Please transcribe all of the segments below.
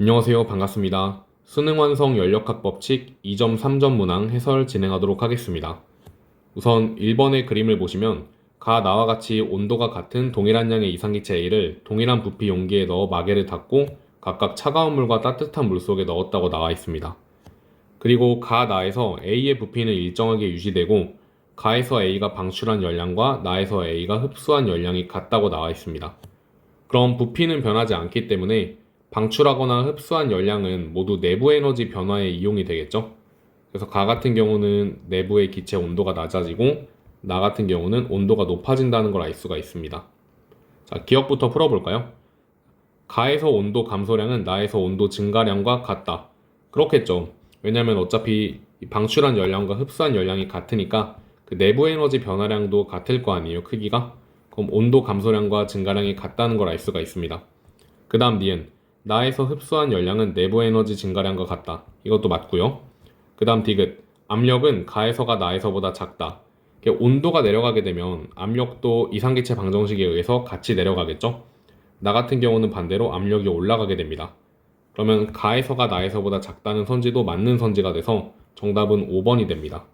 안녕하세요. 반갑습니다. 수능 완성 연력학 법칙 2점 3점 문항 해설 진행하도록 하겠습니다. 우선 1번의 그림을 보시면 가 나와 같이 온도가 같은 동일한 양의 이상기체 A를 동일한 부피 용기에 넣어 마개를 닫고 각각 차가운 물과 따뜻한 물 속에 넣었다고 나와 있습니다. 그리고 가 나에서 A의 부피는 일정하게 유지되고 가에서 A가 방출한 열량과 나에서 A가 흡수한 열량이 같다고 나와 있습니다. 그럼 부피는 변하지 않기 때문에 방출하거나 흡수한 열량은 모두 내부 에너지 변화에 이용이 되겠죠. 그래서 가 같은 경우는 내부의 기체 온도가 낮아지고 나 같은 경우는 온도가 높아진다는 걸 알 수가 있습니다. 자, 기억부터 풀어볼까요? 가에서 온도 감소량은 나에서 온도 증가량과 같다. 그렇겠죠. 왜냐하면 어차피 이 방출한 열량과 흡수한 열량이 같으니까 그 내부 에너지 변화량도 같을 거 아니에요, 크기가? 그럼 온도 감소량과 증가량이 같다는 걸 알 수가 있습니다. 그 다음 니은 나에서 흡수한 열량은 내부 에너지 증가량과 같다. 이것도 맞고요. 그 다음 디귿 압력은 가에서가 나에서보다 작다. 온도가 내려가게 되면 압력도 이상기체 방정식에 의해서 같이 내려가겠죠. 나 같은 경우는 반대로 압력이 올라가게 됩니다. 그러면 가에서가 나에서보다 작다는 선지도 맞는 선지가 돼서 정답은 5번이 됩니다.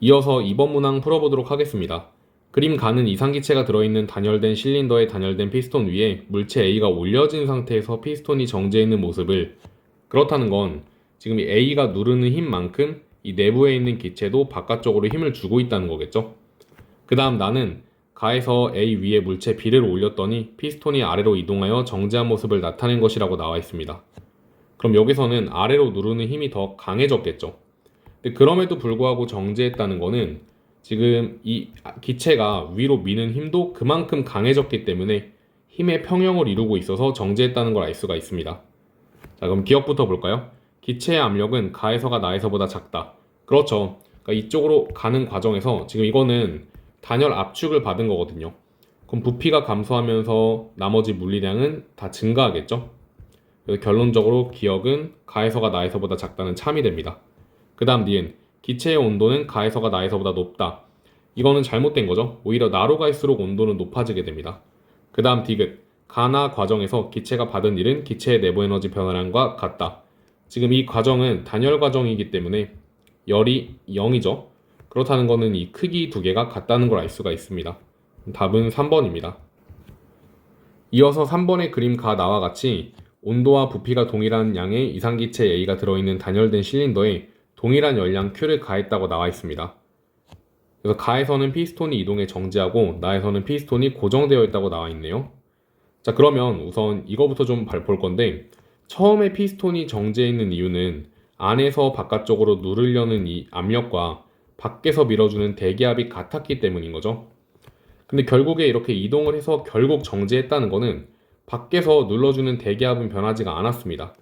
이어서 2번 문항 풀어보도록 하겠습니다. 그림 가는 이상기체가 들어있는 단열된 실린더에 단열된 피스톤 위에 물체 A가 올려진 상태에서 피스톤이 정지해 있는 모습을 그렇다는 건 지금 이 A가 누르는 힘만큼 이 내부에 있는 기체도 바깥쪽으로 힘을 주고 있다는 거겠죠. 그 다음 나는 가에서 A 위에 물체 B를 올렸더니 피스톤이 아래로 이동하여 정지한 모습을 나타낸 것이라고 나와 있습니다. 그럼 여기서는 아래로 누르는 힘이 더 강해졌겠죠. 근데 그럼에도 불구하고 정지했다는 거는 지금 이 기체가 위로 미는 힘도 그만큼 강해졌기 때문에 힘의 평형을 이루고 있어서 정지했다는 걸 알 수가 있습니다. 자, 그럼 기억부터 볼까요? 기체의 압력은 가에서가 나에서보다 작다. 그렇죠. 그러니까 이쪽으로 가는 과정에서 지금 이거는 단열 압축을 받은 거거든요. 그럼 부피가 감소하면서 나머지 물리량은 다 증가하겠죠? 그래서 결론적으로 기억은 가에서가 나에서보다 작다는 참이 됩니다. 그 다음 니은 기체의 온도는 가에서가 나에서보다 높다. 이거는 잘못된 거죠. 오히려 나로 갈수록 온도는 높아지게 됩니다. 그 다음 디귿 가나 과정에서 기체가 받은 일은 기체의 내부 에너지 변화량과 같다. 지금 이 과정은 단열 과정이기 때문에 열이 0이죠. 그렇다는 것은 이 크기 두 개가 같다는 걸 알 수가 있습니다. 답은 3번입니다. 이어서 3번의 그림 가 나와 같이 온도와 부피가 동일한 양의 이상기체 A가 들어있는 단열된 실린더에 동일한 열량 Q를 가했다고 나와 있습니다. 그래서 가에서는 피스톤이 이동해 정지하고 나에서는 피스톤이 고정되어 있다고 나와 있네요. 자 그러면 우선 이거부터 좀 볼 건데 처음에 피스톤이 정지해 있는 이유는 안에서 바깥쪽으로 누르려는 이 압력과 밖에서 밀어주는 대기압이 같았기 때문인 거죠. 근데 결국에 이렇게 이동을 해서 결국 정지했다는 거는 밖에서 눌러주는 대기압은 변하지가 않았습니다.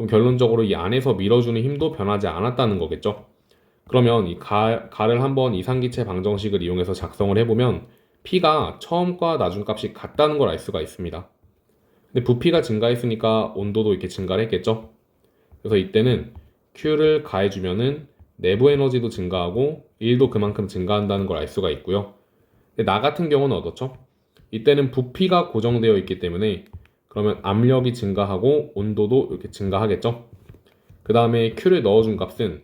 그럼 결론적으로 이 안에서 밀어주는 힘도 변하지 않았다는 거겠죠. 그러면 이 가, 가를 한번 이상기체 방정식을 이용해서 작성을 해보면 P가 처음과 나중 값이 같다는 걸 알 수가 있습니다. 근데 부피가 증가했으니까 온도도 이렇게 증가를 했겠죠. 그래서 이때는 Q를 가해주면은 내부 에너지도 증가하고 1도 그만큼 증가한다는 걸 알 수가 있고요. 근데 나 같은 경우는 어떻죠? 이때는 부피가 고정되어 있기 때문에 그러면 압력이 증가하고 온도도 이렇게 증가하겠죠. 그 다음에 Q를 넣어준 값은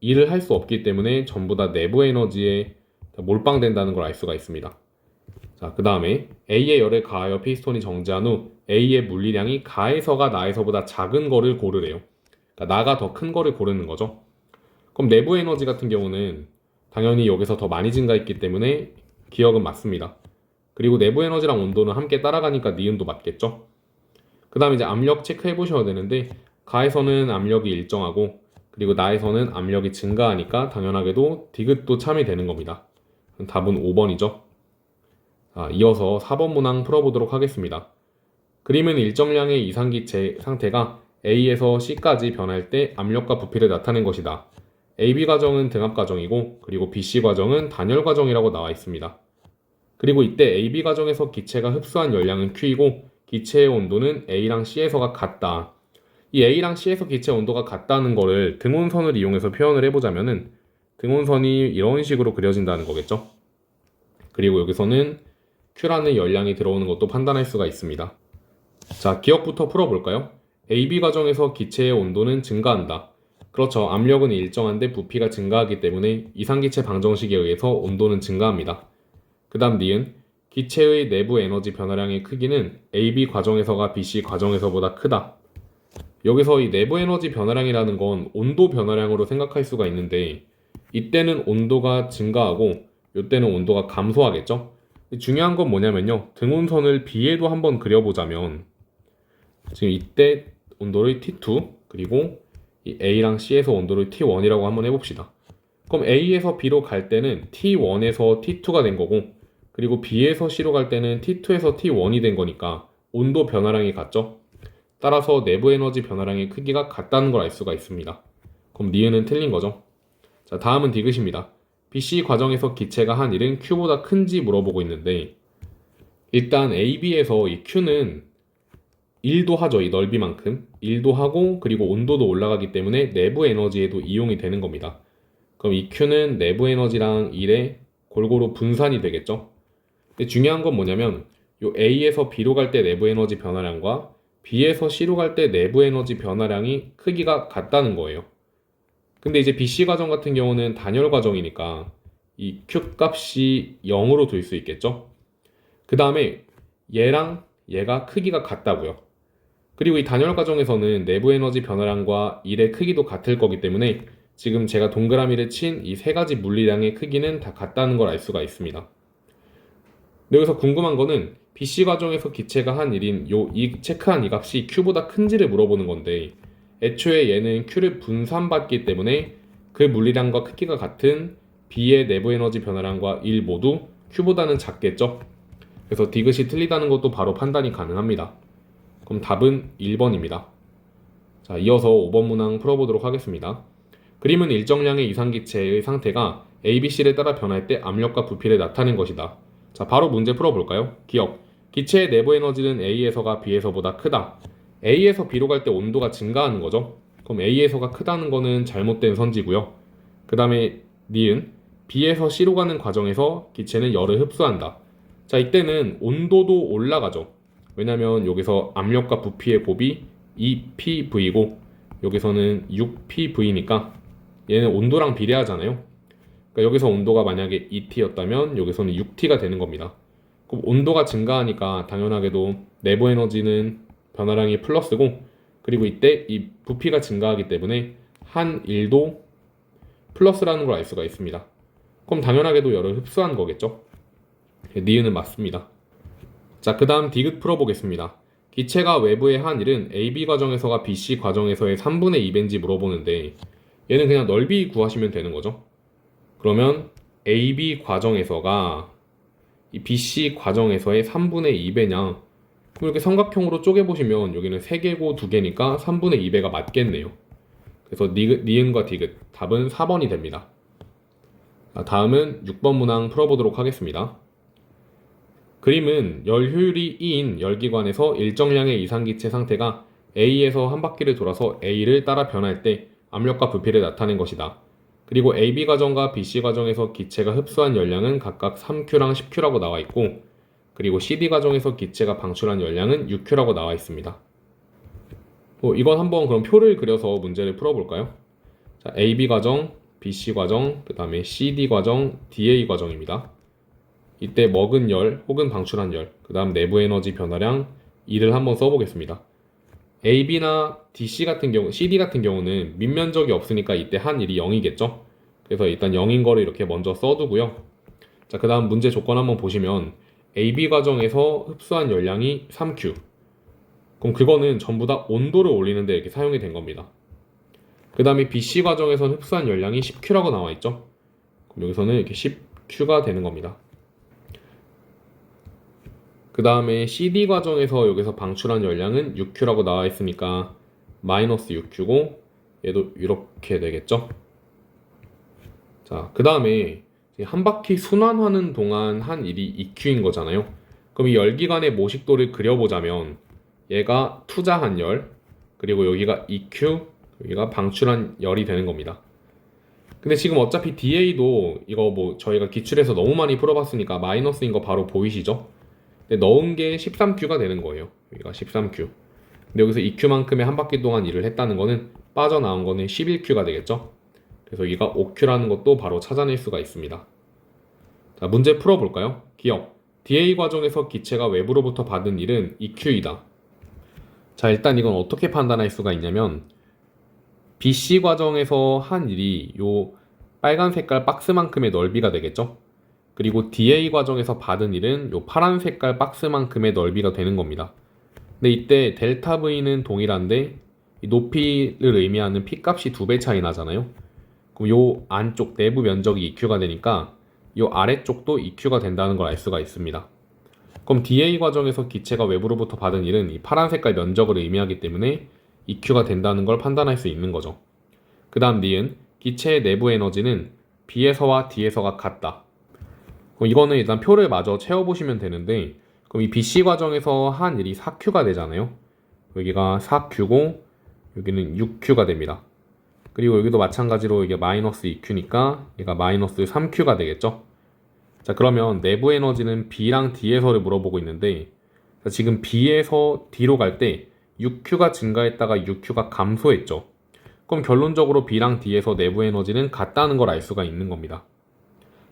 일을 할 수 없기 때문에 전부 다 내부 에너지에 몰빵된다는 걸 알 수가 있습니다. 자, 그 다음에 A의 열에 가하여 피스톤이 정지한 후 A의 물리량이 가에서가 나에서보다 작은 거를 고르래요. 그러니까 나가 더 큰 거를 고르는 거죠. 그럼 내부 에너지 같은 경우는 당연히 여기서 더 많이 증가했기 때문에 기억은 맞습니다. 그리고 내부 에너지랑 온도는 함께 따라가니까 니은도 맞겠죠. 그 다음에 이제 압력 체크해 보셔야 되는데 가에서는 압력이 일정하고 그리고 나에서는 압력이 증가하니까 당연하게도 디귿도 참이 되는 겁니다. 답은 5번이죠. 자, 이어서 4번 문항 풀어보도록 하겠습니다. 그림은 일정량의 이상기체 상태가 A에서 C까지 변할 때 압력과 부피를 나타낸 것이다. AB 과정은 등압 과정이고 그리고 BC 과정은 단열 과정이라고 나와 있습니다. 그리고 이때 AB 과정에서 기체가 흡수한 열량은 Q이고 기체의 온도는 A랑 C에서가 같다. 이 A랑 C에서 기체 온도가 같다는 거를 등온선을 이용해서 표현을 해보자면은 등온선이 이런 식으로 그려진다는 거겠죠. 그리고 여기서는 Q라는 열량이 들어오는 것도 판단할 수가 있습니다. 자, 기억부터 풀어볼까요? AB 과정에서 기체의 온도는 증가한다. 그렇죠. 압력은 일정한데 부피가 증가하기 때문에 이상기체 방정식에 의해서 온도는 증가합니다. 그 다음 니은 기체의 내부 에너지 변화량의 크기는 AB 과정에서가 BC 과정에서보다 크다. 여기서 이 내부 에너지 변화량이라는 건 온도 변화량으로 생각할 수가 있는데 이때는 온도가 증가하고 이때는 온도가 감소하겠죠? 중요한 건 뭐냐면요. 등온선을 B에도 한번 그려보자면 지금 이때 온도를 T2 그리고 이 A랑 C에서 온도를 T1이라고 한번 해봅시다. 그럼 A에서 B로 갈 때는 T1에서 T2가 된 거고 그리고 B에서 C로 갈 때는 T2에서 T1이 된 거니까 온도 변화량이 같죠? 따라서 내부 에너지 변화량의 크기가 같다는 걸 알 수가 있습니다. 그럼 니은은 틀린 거죠? 자, 다음은 디귿입니다. BC 과정에서 기체가 한 일은 Q보다 큰지 물어보고 있는데 일단 AB에서 이 Q는 1도 하죠. 이 넓이만큼. 1도 하고 그리고 온도도 올라가기 때문에 내부 에너지에도 이용이 되는 겁니다. 그럼 이 Q는 내부 에너지랑 1에 골고루 분산이 되겠죠. 근데 중요한 건 뭐냐면 요 A에서 B로 갈 때 내부 에너지 변화량과 B에서 C로 갈 때 내부 에너지 변화량이 크기가 같다는 거예요. 근데 이제 BC 과정 같은 경우는 단열 과정이니까 이 Q 값이 0으로 둘 수 있겠죠? 그 다음에 얘랑 얘가 크기가 같다고요. 그리고 이 단열 과정에서는 내부 에너지 변화량과 1의 크기도 같을 거기 때문에 지금 제가 동그라미를 친 이 세 가지 물리량의 크기는 다 같다는 걸 알 수가 있습니다. 근데 여기서 궁금한 거는 BC 과정에서 기체가 한 일인 요 이 체크한 이 값이 Q보다 큰지를 물어보는 건데 애초에 얘는 Q를 분산받기 때문에 그 물리량과 크기가 같은 B의 내부 에너지 변화량과 1 모두 Q보다는 작겠죠? 그래서 디귿이 틀리다는 것도 바로 판단이 가능합니다. 그럼 답은 1번입니다. 자, 이어서 5번 문항 풀어보도록 하겠습니다. 그림은 일정량의 이상기체의 상태가 ABC를 따라 변할 때 압력과 부피를 나타낸 것이다. 자, 바로 문제 풀어볼까요? 기억. 기체의 내부 에너지는 A에서가 B에서보다 크다. A에서 B로 갈 때 온도가 증가하는 거죠. 그럼 A에서가 크다는 거는 잘못된 선지고요. 그 다음에 니은 B에서 C로 가는 과정에서 기체는 열을 흡수한다. 자, 이때는 온도도 올라가죠. 왜냐면 여기서 압력과 부피의 곱이 2PV고 여기서는 6PV니까 얘는 온도랑 비례하잖아요. 그러니까 여기서 온도가 만약에 2T였다면 여기서는 6T가 되는 겁니다. 그럼 온도가 증가하니까 당연하게도 내부 에너지는 변화량이 플러스고 그리고 이때 이 부피가 증가하기 때문에 한 1도 플러스라는 걸 알 수가 있습니다. 그럼 당연하게도 열을 흡수한 거겠죠? 니은은 맞습니다. 자, 그 다음 디귿 풀어보겠습니다. 기체가 외부의 한 일은 AB 과정에서가 BC 과정에서의 3분의 2배인지 물어보는데 얘는 그냥 넓이 구하시면 되는 거죠. 그러면 AB 과정에서가 이 BC 과정에서의 3분의 2배냐 그럼 이렇게 삼각형으로 쪼개보시면 여기는 3개고 2개니까 3분의 2배가 맞겠네요. 그래서 니귿, 니은과 디귿 답은 4번이 됩니다. 자, 다음은 6번 문항 풀어보도록 하겠습니다. 그림은 열 효율이 2인 열기관에서 일정량의 이상기체 상태가 A에서 한 바퀴를 돌아서 A를 따라 변할 때 압력과 부피를 나타낸 것이다. 그리고 AB 과정과 BC 과정에서 기체가 흡수한 열량은 각각 3Q랑 10Q라고 나와 있고 그리고 CD 과정에서 기체가 방출한 열량은 6Q라고 나와 있습니다. 뭐 이건 한번 그럼 표를 그려서 문제를 풀어볼까요? 자, AB 과정, BC 과정, 그 다음에 CD 과정, DA 과정입니다. 이때 먹은 열 혹은 방출한 열, 그 다음 내부 에너지 변화량 2를 한번 써보겠습니다. AB나 DC 같은 경우, CD 같은 경우는 밑면적이 없으니까 이때 한 일이 0이겠죠? 그래서 일단 0인 거를 이렇게 먼저 써두고요. 자, 그 다음 문제 조건 한번 보시면 AB 과정에서 흡수한 열량이 3Q. 그럼 그거는 전부 다 온도를 올리는데 이렇게 사용이 된 겁니다. 그 다음에 BC 과정에서 흡수한 열량이 10Q라고 나와 있죠? 그럼 여기서는 이렇게 10Q가 되는 겁니다. 그 다음에 CD 과정에서 여기서 방출한 열량은 6Q라고 나와 있으니까 마이너스 6Q고 얘도 이렇게 되겠죠? 자, 그 다음에 한 바퀴 순환하는 동안 한 일이 2Q인 거잖아요. 그럼 이 열기관의 모식도를 그려보자면 얘가 투자한 열, 그리고 여기가 2Q, 여기가 방출한 열이 되는 겁니다. 근데 지금 어차피 DA도 이거 뭐 저희가 기출에서 너무 많이 풀어봤으니까 마이너스인 거 바로 보이시죠? 근데 넣은 게 13Q가 되는 거예요. 여기가 13Q. 근데 여기서 EQ만큼의 한 바퀴 동안 일을 했다는 거는 빠져나온 거는 11Q가 되겠죠. 그래서 여기가 5Q라는 것도 바로 찾아낼 수가 있습니다. 자, 문제 풀어볼까요? 기억. DA 과정에서 기체가 외부로부터 받은 일은 EQ이다. 자, 일단 이건 어떻게 판단할 수가 있냐면 BC 과정에서 한 일이 요 빨간 색깔 박스만큼의 넓이가 되겠죠? 그리고 DA 과정에서 받은 일은 요 파란 색깔 박스만큼의 넓이가 되는 겁니다. 근데 이때 델타 V는 동일한데 이 높이를 의미하는 P 값이 두 배 차이 나잖아요. 그럼 요 안쪽 내부 면적이 EQ가 되니까 요 아래쪽도 EQ가 된다는 걸 알 수가 있습니다. 그럼 DA 과정에서 기체가 외부로부터 받은 일은 이 파란 색깔 면적을 의미하기 때문에 EQ가 된다는 걸 판단할 수 있는 거죠. 그 다음 니은 기체의 내부 에너지는 B에서와 D에서가 같다. 그럼 이거는 일단 표를 마저 채워보시면 되는데 그럼 이 BC 과정에서 한 일이 4Q가 되잖아요. 여기가 4Q고 여기는 6Q가 됩니다. 그리고 여기도 마찬가지로 이게 마이너스 2Q니까 얘가 마이너스 3Q가 되겠죠. 자 그러면 내부 에너지는 B랑 D에서를 물어보고 있는데 자, 지금 B에서 D로 갈 때 6Q가 증가했다가 6Q가 감소했죠. 그럼 결론적으로 B랑 D에서 내부 에너지는 같다는 걸 알 수가 있는 겁니다.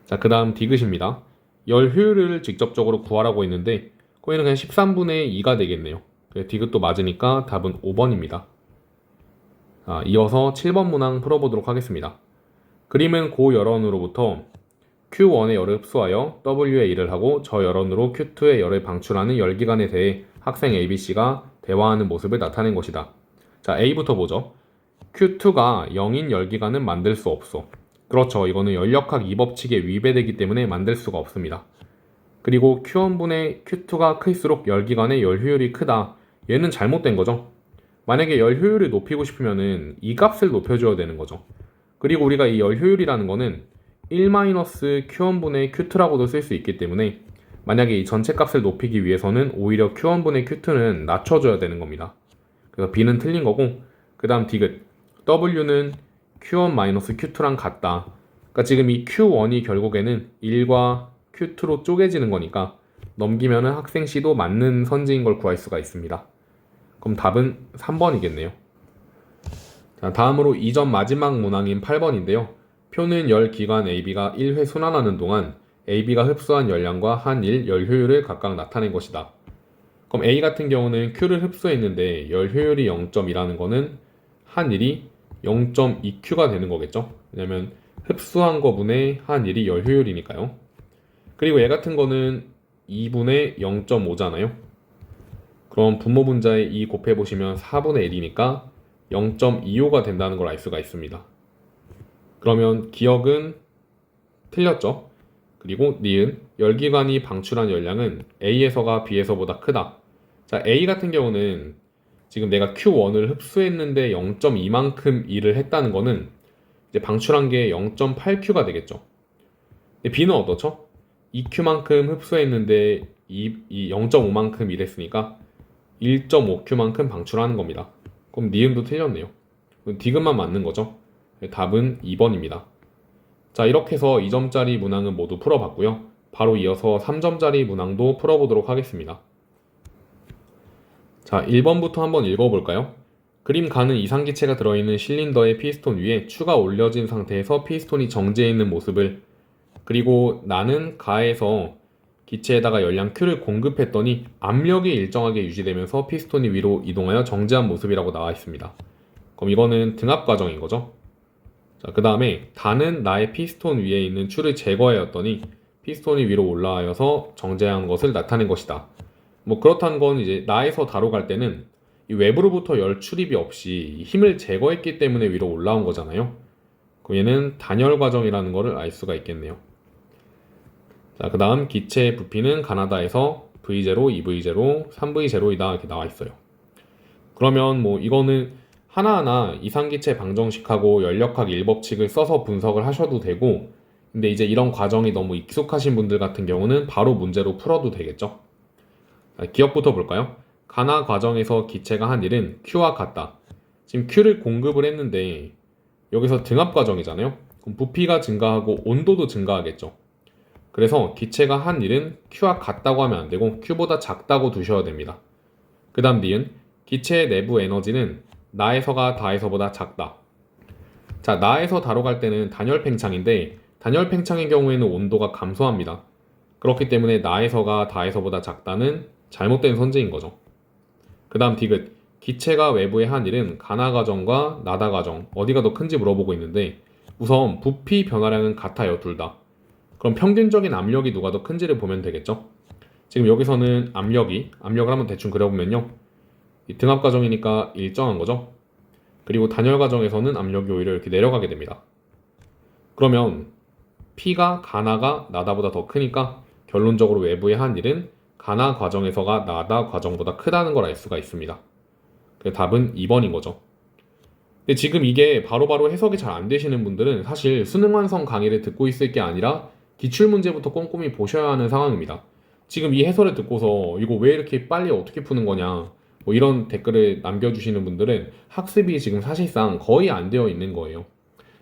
자, 그 다음 디귿입니다. 열 효율을 직접적으로 구하라고 했는데, 거기는 그냥 13분의 2가 되겠네요. 디귿도 맞으니까 답은 5번입니다. 자, 이어서 7번 문항 풀어보도록 하겠습니다. 그림은 고 열원으로부터 Q1의 열을 흡수하여 W의 일을 하고 저 열원으로 Q2의 열을 방출하는 열기관에 대해 학생 ABC가 대화하는 모습을 나타낸 것이다. 자, A부터 보죠. Q2가 0인 열기관은 만들 수 없어. 그렇죠. 이거는 연력학 2법칙에 위배되기 때문에 만들 수가 없습니다. 그리고 Q1분의 Q2가 클수록 열기관의 열효율이 크다. 얘는 잘못된 거죠. 만약에 열효율을 높이고 싶으면은 이 값을 높여줘야 되는 거죠. 그리고 우리가 이 열효율이라는 거는 1-Q1분의 Q2라고도 쓸 수 있기 때문에 만약에 이 전체 값을 높이기 위해서는 오히려 Q1분의 Q2는 낮춰줘야 되는 겁니다. 그래서 B는 틀린 거고 그 다음 디귿 W는 Q1-Q2랑 같다. 그러니까 지금 이 Q1이 결국에는 1과 Q2로 쪼개지는 거니까 넘기면은 학생 C도 맞는 선지인 걸 구할 수가 있습니다. 그럼 답은 3번이겠네요. 자, 다음으로 이전 마지막 문항인 8번인데요. 표는 열 기관 AB가 1회 순환하는 동안 AB가 흡수한 열량과 한일 열 효율을 각각 나타낸 것이다. 그럼 A 같은 경우는 Q를 흡수했는데 열 효율이 0.2라는 거는 한일이 0.2Q가 되는 거겠죠. 왜냐면 흡수한 거분의 한 일이 열 효율이니까요. 그리고 얘 같은 거는 2분의 0.5잖아요. 그럼 분모 분자에 2 곱해 보시면 4분의 1이니까 0.25가 된다는 걸 알 수가 있습니다. 그러면 기억은 틀렸죠. 그리고 니은 열기관이 방출한 열량은 A에서가 B에서보다 크다. 자, A 같은 경우는 지금 내가 Q1을 흡수했는데 0.2만큼 일을 했다는 거는 이제 방출한 게 0.8Q가 되겠죠. 근데 B는 어떻죠? 2Q만큼 흡수했는데 이, 이 0.5만큼 일했으니까 1.5Q만큼 방출하는 겁니다. 그럼 니은도 틀렸네요. 디귿만 맞는 거죠. 답은 2번입니다. 자, 이렇게 해서 2점짜리 문항은 모두 풀어봤고요. 바로 이어서 3점짜리 문항도 풀어보도록 하겠습니다. 자, 1번부터 한번 읽어볼까요? 그림 가는 이상기체가 들어있는 실린더의 피스톤 위에 추가 올려진 상태에서 피스톤이 정지해 있는 모습을 그리고 나는 가에서 기체에다가 열량 Q를 공급했더니 압력이 일정하게 유지되면서 피스톤이 위로 이동하여 정지한 모습이라고 나와 있습니다. 그럼 이거는 등압 과정인 거죠. 자, 그 다음에 다는 나의 피스톤 위에 있는 추를 제거하였더니 피스톤이 위로 올라와서 정지한 것을 나타낸 것이다. 뭐 그렇다는 건 이제 나에서 다로 갈 때는 이 외부로부터 열 출입이 없이 힘을 제거했기 때문에 위로 올라온 거잖아요. 그럼 얘는 단열 과정이라는 것을 알 수가 있겠네요. 자, 그 다음 기체의 부피는 가나다에서 V0, 2V0, 3V0이다 이렇게 나와 있어요. 그러면 뭐 이거는 하나하나 이상기체 방정식하고 연력학 1법칙을 써서 분석을 하셔도 되고 근데 이제 이런 과정이 너무 익숙하신 분들 같은 경우는 바로 문제로 풀어도 되겠죠. 기억부터 볼까요? 가나 과정에서 기체가 한 일은 Q와 같다. 지금 Q를 공급을 했는데 여기서 등압 과정이잖아요. 그럼 부피가 증가하고 온도도 증가하겠죠. 그래서 기체가 한 일은 Q와 같다고 하면 안 되고 Q보다 작다고 두셔야 됩니다. 그 다음 D은 기체의 내부 에너지는 나에서가 다에서보다 작다. 자, 나에서 다로 갈 때는 단열 팽창인데 단열 팽창의 경우에는 온도가 감소합니다. 그렇기 때문에 나에서가 다에서보다 작다는 잘못된 선제인 거죠. 그 다음 디귿. 기체가 외부에 한 일은 가나 과정과 나다 과정 어디가 더 큰지 물어보고 있는데 우선 부피 변화량은 같아요 둘 다. 그럼 평균적인 압력이 누가 더 큰지를 보면 되겠죠. 지금 여기서는 압력이 압력을 한번 대충 그려보면요. 이 등압 과정이니까 일정한 거죠. 그리고 단열 과정에서는 압력이 오히려 이렇게 내려가게 됩니다. 그러면 P가 가나가 나다보다 더 크니까 결론적으로 외부의 한 일은 가나 과정에서가 나다 과정보다 크다는 걸 알 수가 있습니다. 그 답은 2번인 거죠. 근데 지금 이게 바로 바로 해석이 잘 안 되시는 분들은 사실 수능 완성 강의를 듣고 있을 게 아니라 기출 문제부터 꼼꼼히 보셔야 하는 상황입니다. 지금 이 해설을 듣고서 이거 왜 이렇게 빨리 어떻게 푸는 거냐 뭐 이런 댓글을 남겨주시는 분들은 학습이 지금 사실상 거의 안 되어 있는 거예요.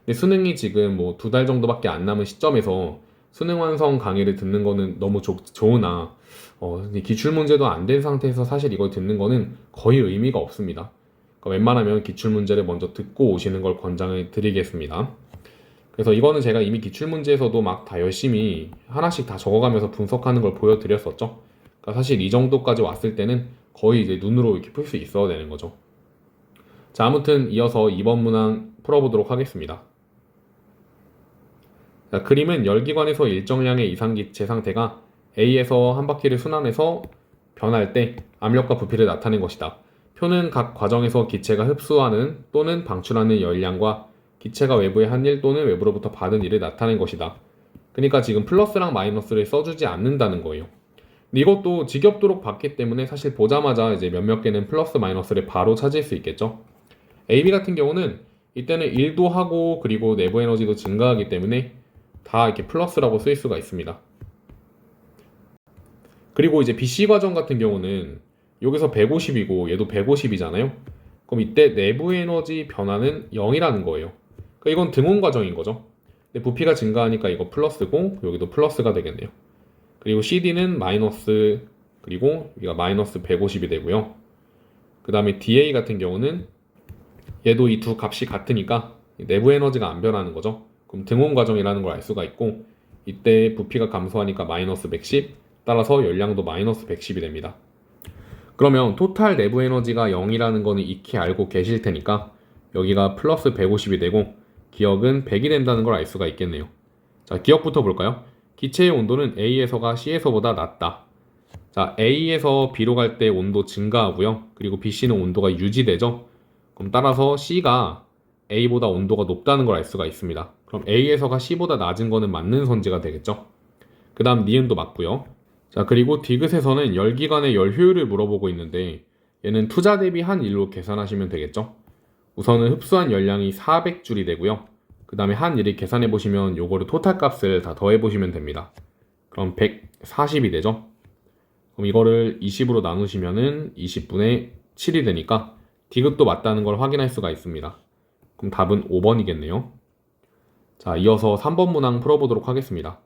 근데 수능이 지금 뭐 두 달 정도밖에 안 남은 시점에서 수능 완성 강의를 듣는 거는 너무 좋, 좋으나 어, 기출 문제도 안 된 상태에서 사실 이걸 듣는 거는 거의 의미가 없습니다. 그러니까 웬만하면 기출 문제를 먼저 듣고 오시는 걸 권장을 드리겠습니다. 그래서 이거는 제가 이미 기출 문제에서도 막 다 열심히 하나씩 다 적어가면서 분석하는 걸 보여드렸었죠. 그러니까 사실 이 정도까지 왔을 때는 거의 이제 눈으로 이렇게 풀 수 있어야 되는 거죠. 자, 아무튼 이어서 2번 문항 풀어보도록 하겠습니다. 자, 그림은 열기관에서 일정량의 이상기체 상태가 A에서 한 바퀴를 순환해서 변할 때 압력과 부피를 나타낸 것이다. 표는 각 과정에서 기체가 흡수하는 또는 방출하는 열량과 기체가 외부의 한일 또는 외부로부터 받은 일을 나타낸 것이다. 그러니까 지금 플러스랑 마이너스를 써주지 않는다는 거예요. 이것도 지겹도록 봤기 때문에 사실 보자마자 이제 몇몇 개는 플러스 마이너스를 바로 찾을 수 있겠죠. AB 같은 경우는 이때는 1도 하고 그리고 내부 에너지도 증가하기 때문에 다 이렇게 플러스라고 쓸 수가 있습니다. 그리고 이제 BC 과정 같은 경우는 여기서 150이고 얘도 150이잖아요. 그럼 이때 내부 에너지 변화는 0이라는 거예요. 그러니까 이건 등온 과정인 거죠. 근데 부피가 증가하니까 이거 플러스고 여기도 플러스가 되겠네요. 그리고 CD는 마이너스 그리고 여기가 마이너스 150이 되고요. 그 다음에 DA 같은 경우는 얘도 이 두 값이 같으니까 내부 에너지가 안 변하는 거죠. 그럼 등온 과정이라는 걸 알 수가 있고 이때 부피가 감소하니까 마이너스 110 따라서 열량도 마이너스 110이 됩니다. 그러면 토탈 내부 에너지가 0이라는 거는 익히 알고 계실 테니까 여기가 플러스 150이 되고 기억은 100이 된다는 걸 알 수가 있겠네요. 자, 기억부터 볼까요? 기체의 온도는 A에서가 C에서보다 낮다. 자, A에서 B로 갈 때 온도 증가하고요. 그리고 BC는 온도가 유지되죠. 그럼 따라서 C가 A보다 온도가 높다는 걸 알 수가 있습니다. 그럼 A에서가 C보다 낮은 거는 맞는 선지가 되겠죠. 그 다음 니은도 맞고요. 자, 그리고 디귿에서는 열기관의 열 효율을 물어보고 있는데 얘는 투자 대비 한 일로 계산하시면 되겠죠. 우선은 흡수한 열량이 400줄이 되고요. 그 다음에 한 일을 계산해 보시면 요거를 토탈 값을 다 더해 보시면 됩니다. 그럼 140이 되죠. 그럼 이거를 20으로 나누시면은 20분의 7이 되니까 디귿도 맞다는 걸 확인할 수가 있습니다. 그럼 답은 5번이겠네요. 자, 이어서 3번 문항 풀어보도록 하겠습니다.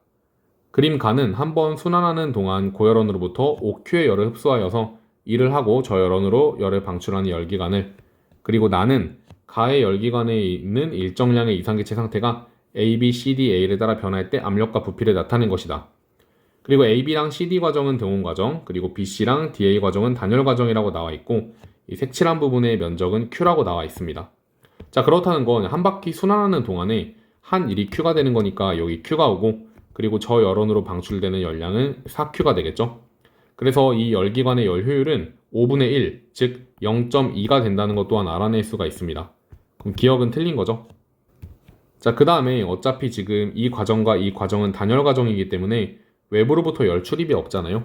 그림 가는 한 번 순환하는 동안 고열원으로부터 OQ의 열을 흡수하여서 일을 하고 저열원으로 열을 방출하는 열기관을 그리고 나는 가의 열기관에 있는 일정량의 이상기체 상태가 A, B, C, D, A를 따라 변할 때 압력과 부피를 나타낸 것이다. 그리고 A, B랑 CD 과정은 등온 과정, 그리고 B, C랑 DA 과정은 단열 과정이라고 나와 있고 이 색칠한 부분의 면적은 Q라고 나와 있습니다. 자 그렇다는 건 한 바퀴 순환하는 동안에 한 일이 Q가 되는 거니까 여기 Q가 오고 그리고 저 열원으로 방출되는 열량은 4Q가 되겠죠. 그래서 이 열기관의 열 효율은 5분의 1, 즉 0.2가 된다는 것 또한 알아낼 수가 있습니다. 그럼 기억은 틀린 거죠. 자, 그 다음에 어차피 지금 이 과정과 이 과정은 단열 과정이기 때문에 외부로부터 열 출입이 없잖아요.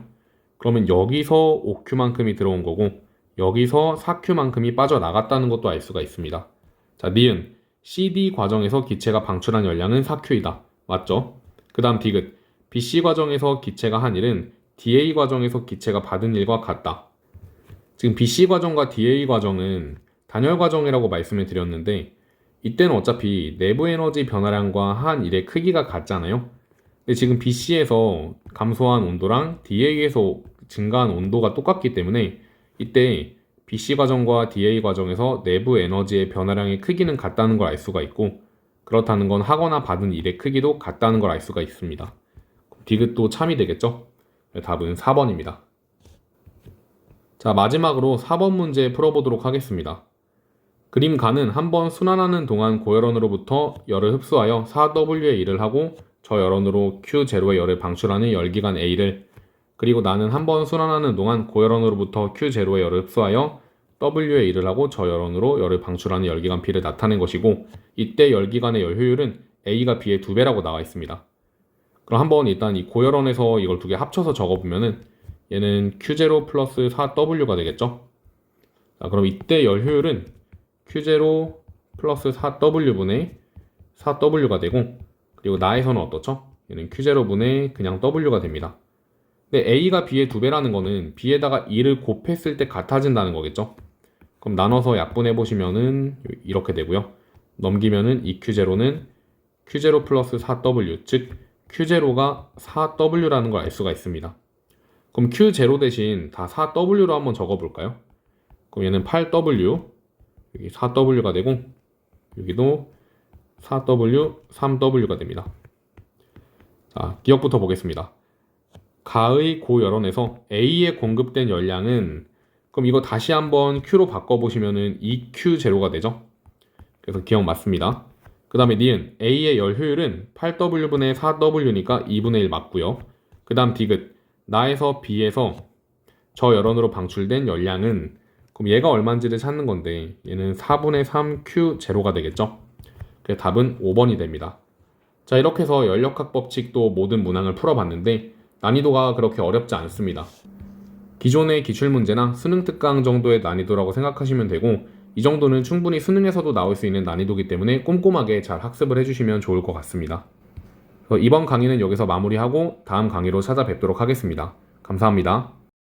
그러면 여기서 5Q만큼이 들어온 거고 여기서 4Q만큼이 빠져나갔다는 것도 알 수가 있습니다. 자, 니은 CD 과정에서 기체가 방출한 열량은 4Q이다. 맞죠? 그 다음 디귿 BC 과정에서 기체가 한 일은 DA 과정에서 기체가 받은 일과 같다. 지금 BC 과정과 DA 과정은 단열 과정이라고 말씀을 드렸는데 이때는 어차피 내부 에너지 변화량과 한 일의 크기가 같잖아요. 근데 지금 BC에서 감소한 온도랑 DA에서 증가한 온도가 똑같기 때문에 이때 BC 과정과 DA 과정에서 내부 에너지의 변화량의 크기는 같다는 걸 알 수가 있고 그렇다는 건 하거나 받은 일의 크기도 같다는 걸 알 수가 있습니다. 디귿도 참이 되겠죠? 답은 4번입니다. 자, 마지막으로 4번 문제 풀어보도록 하겠습니다. 그림 가는 한 번 순환하는 동안 고열원으로부터 열을 흡수하여 4W의 일을 하고 저 열원으로 Q0의 열을 방출하는 열기관 A를 그리고 나는 한 번 순환하는 동안 고열원으로부터 Q0의 열을 흡수하여 W의 일을 하고 저 열원으로 열을 방출하는 열기관 P를 나타낸 것이고 이때 열기관의 열 효율은 A가 B의 두 배라고 나와 있습니다. 그럼 한번 일단 이 고열원에서 이걸 두 개 합쳐서 적어보면은 얘는 Q0 플러스 4W가 되겠죠? 자, 그럼 이때 열 효율은 Q0 플러스 4W분의 4W가 되고 그리고 나에서는 어떻죠? 얘는 Q0분의 그냥 W가 됩니다. 근데 A가 B의 두 배라는 거는 B에다가 2를 곱했을 때 같아진다는 거겠죠? 그럼 나눠서 약분해 보시면은 이렇게 되고요. 넘기면은 이 Q0는 Q0 플러스 4W, 즉 Q0가 4W라는 걸 알 수가 있습니다. 그럼 Q0 대신 다 4W로 한번 적어볼까요? 그럼 얘는 8W, 여기 4W가 되고 여기도 4W, 3W가 됩니다. 자, 기억부터 보겠습니다. 가의 고 열원에서 A에 공급된 열량은 그럼 이거 다시 한번 Q로 바꿔보시면은 2Q0가 되죠? 그래서 기억 맞습니다. 그 다음에 니은 A의 열 효율은 8W분의 4W니까 2분의 1 맞고요. 그 다음 디귿 나에서 B에서 저 열원으로 방출된 열량은 그럼 얘가 얼마인지를 찾는 건데 얘는 4분의 3Q0가 되겠죠? 그래서 답은 5번이 됩니다. 자 이렇게 해서 연력학 법칙도 모든 문항을 풀어봤는데 난이도가 그렇게 어렵지 않습니다. 기존의 기출문제나 수능 특강 정도의 난이도라고 생각하시면 되고 이 정도는 충분히 수능에서도 나올 수 있는 난이도기 때문에 꼼꼼하게 잘 학습을 해주시면 좋을 것 같습니다. 이번 강의는 여기서 마무리하고 다음 강의로 찾아뵙도록 하겠습니다. 감사합니다.